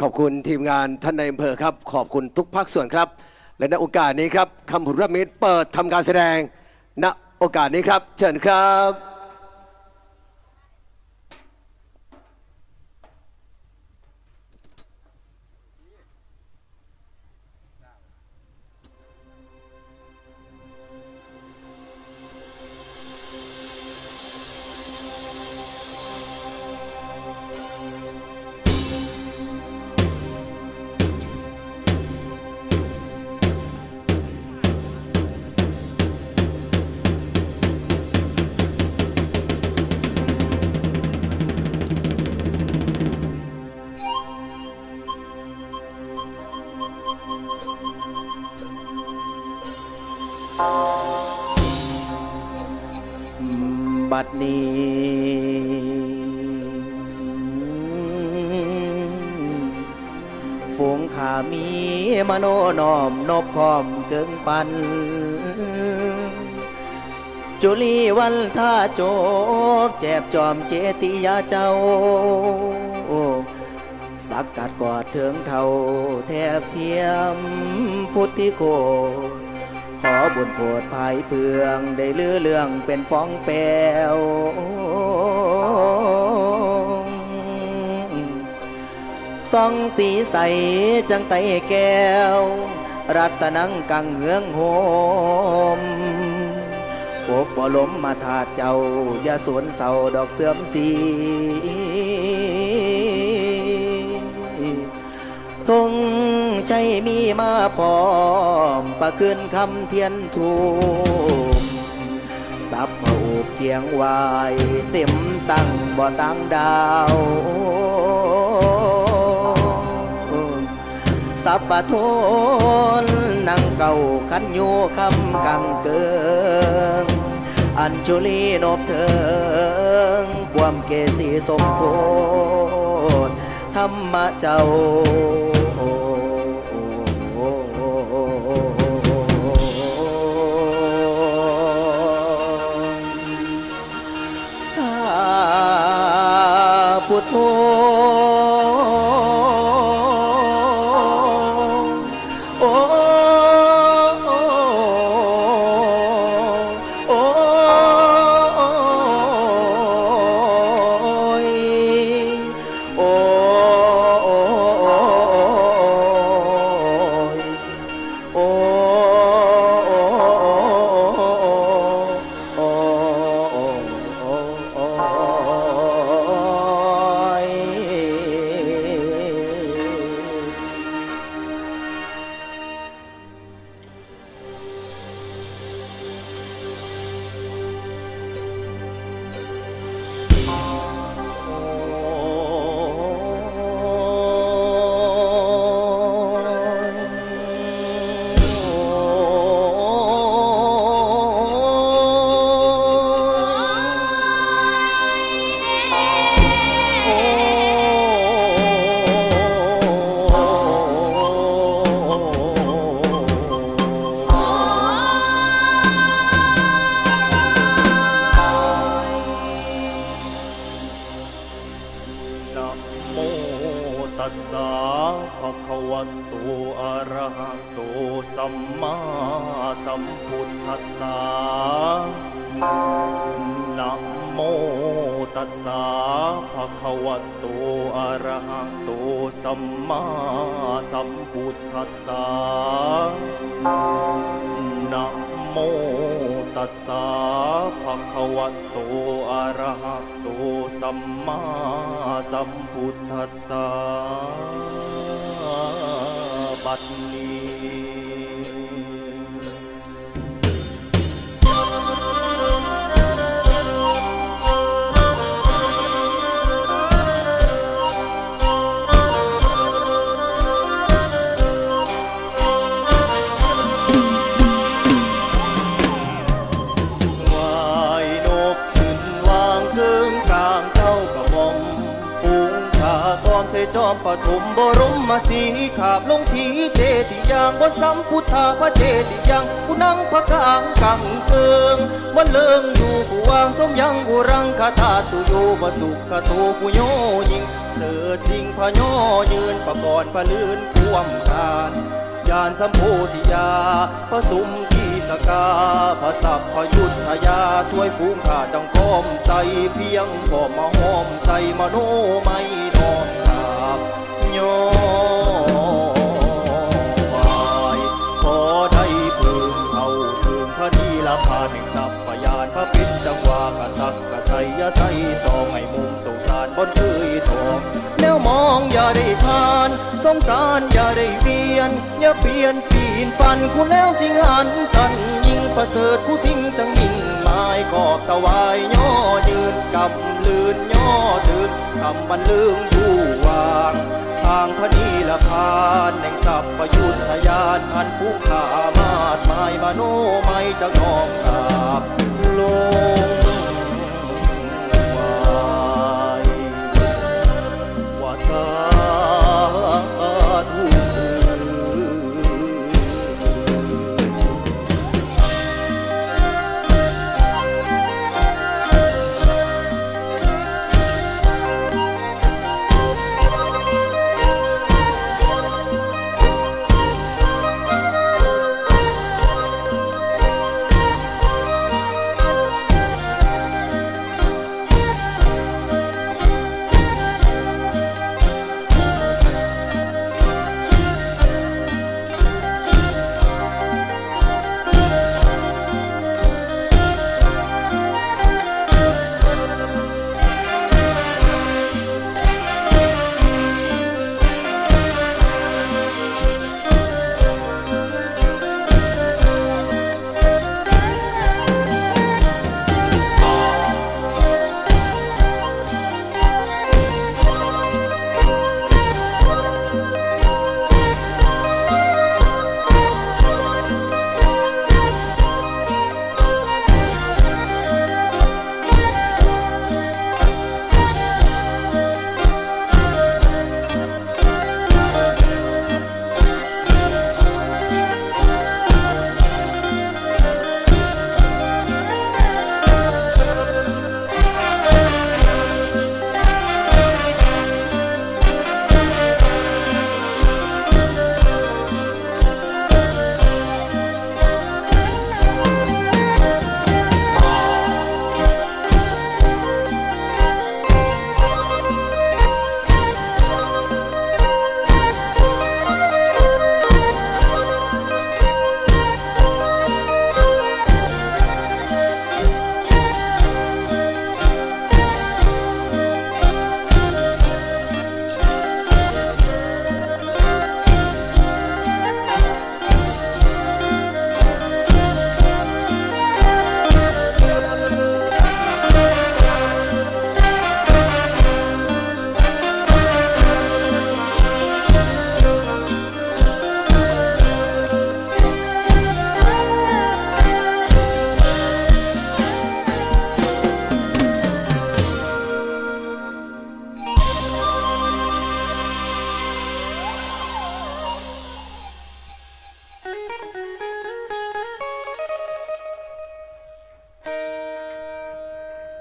ขอบคุณทีมงานท่านในอำเภอครับ ขอบคุณทุกภาคส่วนครับ และณโอกาสนี้ครับคำผุดรมิตรเปิดทำการแสดง ณโอกาสนี้ครับ เชิญครับ นี้ฝูงขามีมโนนอมนบพร้อมเกิงปัน จุลีวันท่าโจบแจบจอมเจติยาเจ้า สักกัดกอดเถิงเท่าแทบเทียมพุทธิโค ขอบุญโปรดภายเพือง ได้ลือเรื่องเป็นป้องแปวส่องสีใสจังไตแก้ว รัตนังกังเหืองโหมปกบ่ล้มมาทาดเจ้า อย่าสวนเสาดอกเสื่อมสี ใจมีมาพร้อมประคืนคำเทียนทูมสับผูกเคียงวายเต็มตั้งบ่ตั้งดาวสับปะทนนั่งเก่าขันโยคำกังเกิง อัญชุลีนบเถิงบวามเกสีสมโพธธรรมะเจ้า มมาสัมพุทธัสสะนะโมตัสสะภะคะวะโตอะระหะโตสัมมาสัมพุทธัสสะบัดนี้ จอมปฐมบรมมาสีขาบลงพีเจติยางบนสัมพุทธาพระเจติยังผู้นั่งพระกลางกังเกิงวันเลิงอยู่ผู้วางสมยังอุรังคาถาตุโยบสุขโตปุโยยิงเธอจริงพะโยยืนประกอนประลืนควมการยานสัมโพธิยาพระสุมทีสกาพระสัพพยุทธยาถ้วยฟูงข้าจังคอมใส่เพียงพอมาหอมใส่มโนไม่ อย่าได้ทานสงสารอย่าได้เวียน อย่าเปลี่ยนปีนปันคุณแล้วสิงหันสันยิ่งประเสริฐผู้สิ่งจังยิ่งหมายกอบตะวายย่อยืนกำลืนย่อถึงคำบรรลืงอยู่วาง ทางพระนีละพานแห่งสัพพยุทธยานอันผู้ขามาดหมายมโนไม่จะงอกกราบลง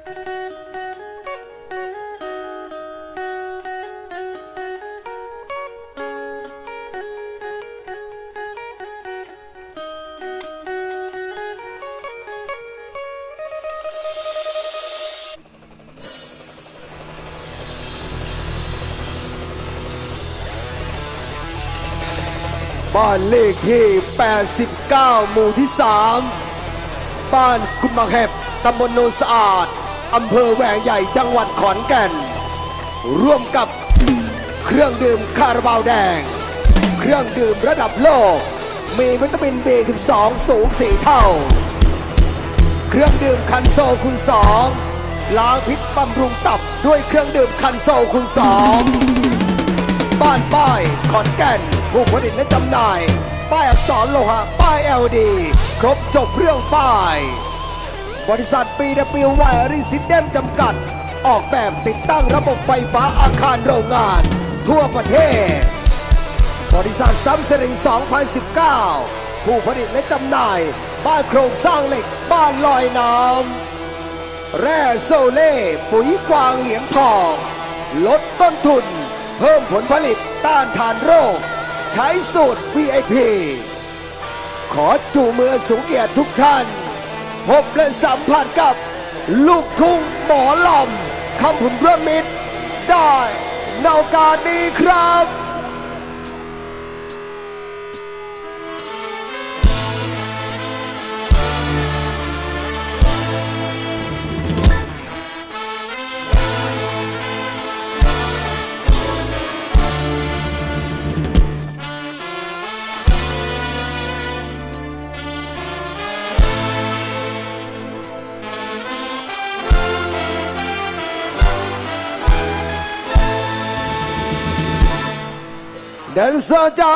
บ้านเลขที่ 89 หมู่ที่ 3 บ้านคุณมังแหบตำบลโนนสะอาด อำเภอแหวงใหญ่จังหวัดขอนแก่น ร่วมกับเครื่องดื่มคาราบาวแดง เครื่องดื่มระดับโลก มีวิตามิน B12 สูง4เท่า เครื่องดื่มคันโซคูณ2ล้างพิษบำรุงตับด้วยเครื่องดื่มคันโซคูณ2บ้านป้ายขอนแก่นผู้ผลิตและจำหน่าย ป้ายอักษรโลหะป้าย LD ครบจบเรื่องป้าย บริษัทปีดปิวไวริซิเดมจำกัด ออกแบบติดตั้งระบบไฟฟ้าอาคารโรงงาน ทั่วประเทศ บริษัทซัมเซริง2019 ผู้ผลิตและจำหน่าย บ้านโครงสร้างเหล็กบ้านลอยน้ำแร่โซเล่ปุ๋ยกวางเหลียงทอง ลดต้นทุน เพิ่มผลผลิตต้านทานโรค ใช้สูตร VIP ขอจูมือสูงเกียรติทุกท่าน พบและสัมผัสกับ ลูกทุ่งหมอลำคำผุนระมิตร ได้ในโอกาสนี้ครับ แดนเซอร์จ๋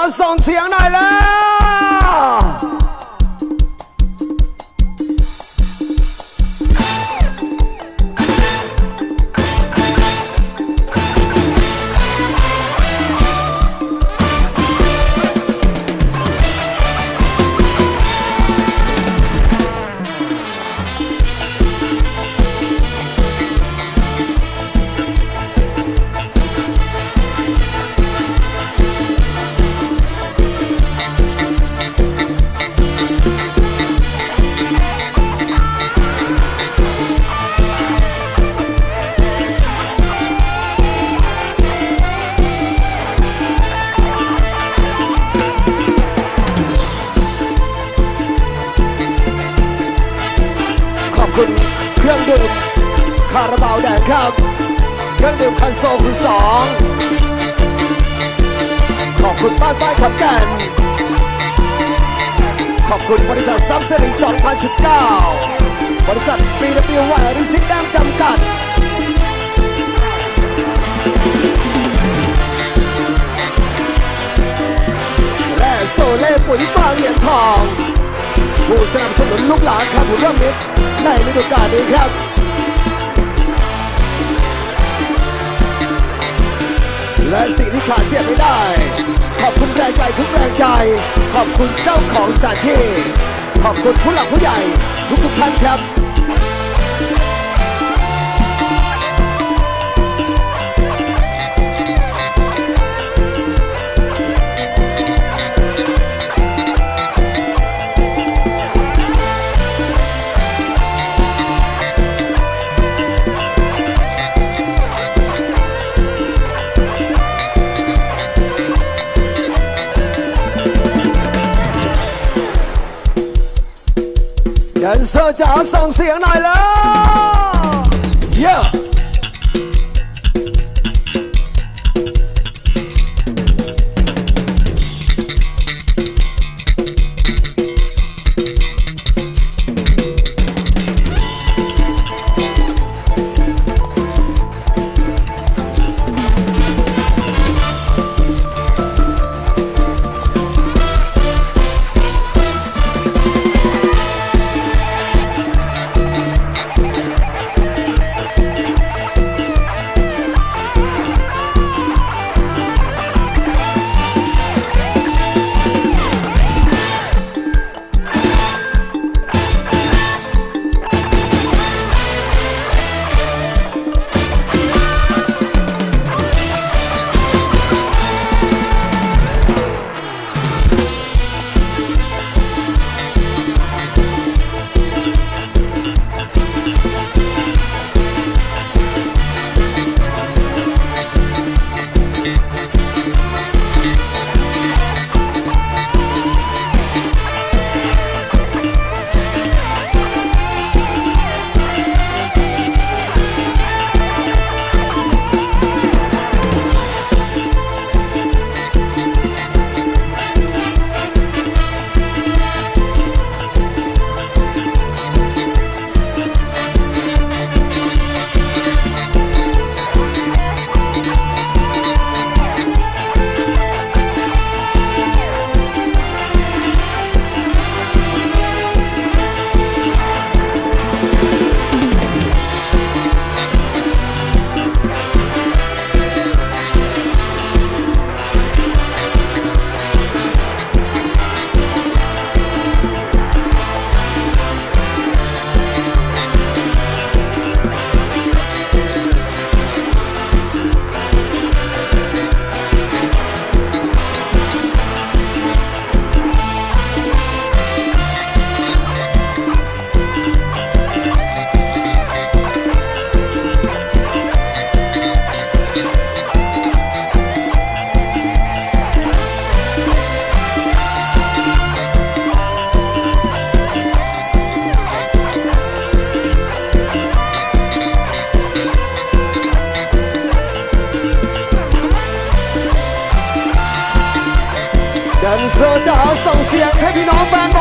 รื่องดื่มคันโซคุณสองขอบคุณบ้านป้ายขับแกันขอบคุณบริษัทซับเซริง2019 บริษัทปีนปีวายริซิกแดงจำกัดและโซเล่ปุ๋ยฟางเหรียญทอง ผู้สนับสนุนลูกหลานครับผู้ร่วมมิตรในฤดูกาลนี้ครับ และสิ่งที่ขาดเสียไม่ได้ ขอบคุณแรงใจทุกแรงใจ ขอบคุณเจ้าของสถานที่ ขอบคุณผู้หลักผู้ใหญ่ ทุกทุกท่านครับ ดนเซอร์จ๋าส่งเสียงหน่อยแล้วเส่งเสียงให้พี่น้องแฟนบอล